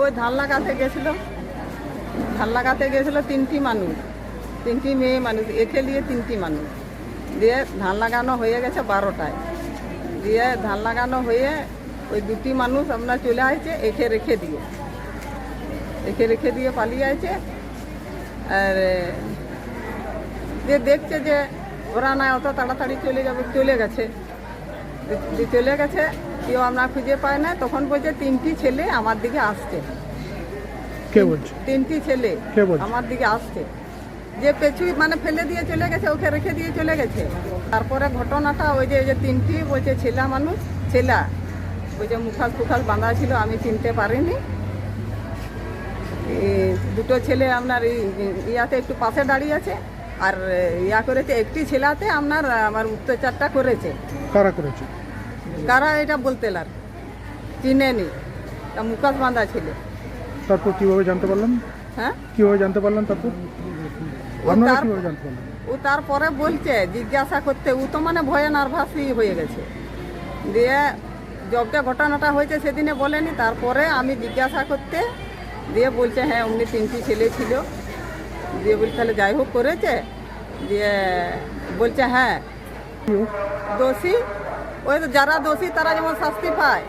ওই ধান লাগাতে গেছিল। ধান লাগাতে গেছিল তিনটি মানুষ। তিনটি মেয়ে মানুষ। একে নিয়ে তিনটি মানুষ। দিয়ে ধান লাগানো হয়ে গেছে বারোটায়। দিয়ে ধান লাগানো হয়ে ওই দুটি মানুষ আপনার চলে আসছে একে রেখে দিয়ে। একে রেখে দিয়ে পালিয়ে আছে আর, দিয়ে দেখছে যে ওরা না অত তাড়াতাড়ি চলে যাবে, চলে গেছে। চলে গেছে। কেউ আমরা খুঁজে পায় না তখন বলছে তিনটি ছেলে আমার দিকে আসছে। কে বলছে? তিনটি ছেলে কে বলছে? আমার দিকে আসছে। যে পেছু মানে ফেলে দিয়ে চলে গেছে ওকে রেখে দিয়ে চলে গেছে। তারপরে ঘটনাটা ওই যে ওই যে তিনটি বলছে ছেলা মানুষ ছেলা। ওই যে মুখাস ফুখাস বাঁধা ছিল আমি চিনতে পারিনি। দুটো ছেলে আপনার ইয়াতে একটু পাশে দাঁড়িয়ে আছে আর ইয়া করেছে একটি ছেলাতে আপনার আমার অত্যাচারটা করেছে। কারা করেছে? কারা এটা বলতে লার চিনেনি তা মুখাস বাঁধা ছিল। তারপর কীভাবে জানতে পারলাম হ্যাঁ? কীভাবে জানতে পারলাম তারপর? ও আপনারা তার- কীভাবে জানতে পারলেন? ও তারপরে বলছে জিজ্ঞাসা করতে ও তো মানে ভয়ে নার্ভাসই হয়ে গেছে। দিয়ে জবটা ঘটনাটা হয়েছে সেদিনে বলেনি তারপরে আমি জিজ্ঞাসা করতে দিয়ে বলছে হ্যাঁ অমনি তিনটি ছেলে ছিল। দিয়ে বলছে তাহলে যাই হোক করেছে। দিয়ে বলছে হ্যাঁ। দোষী ওই যারা দোষী তারা যেমন শাস্তি পায়।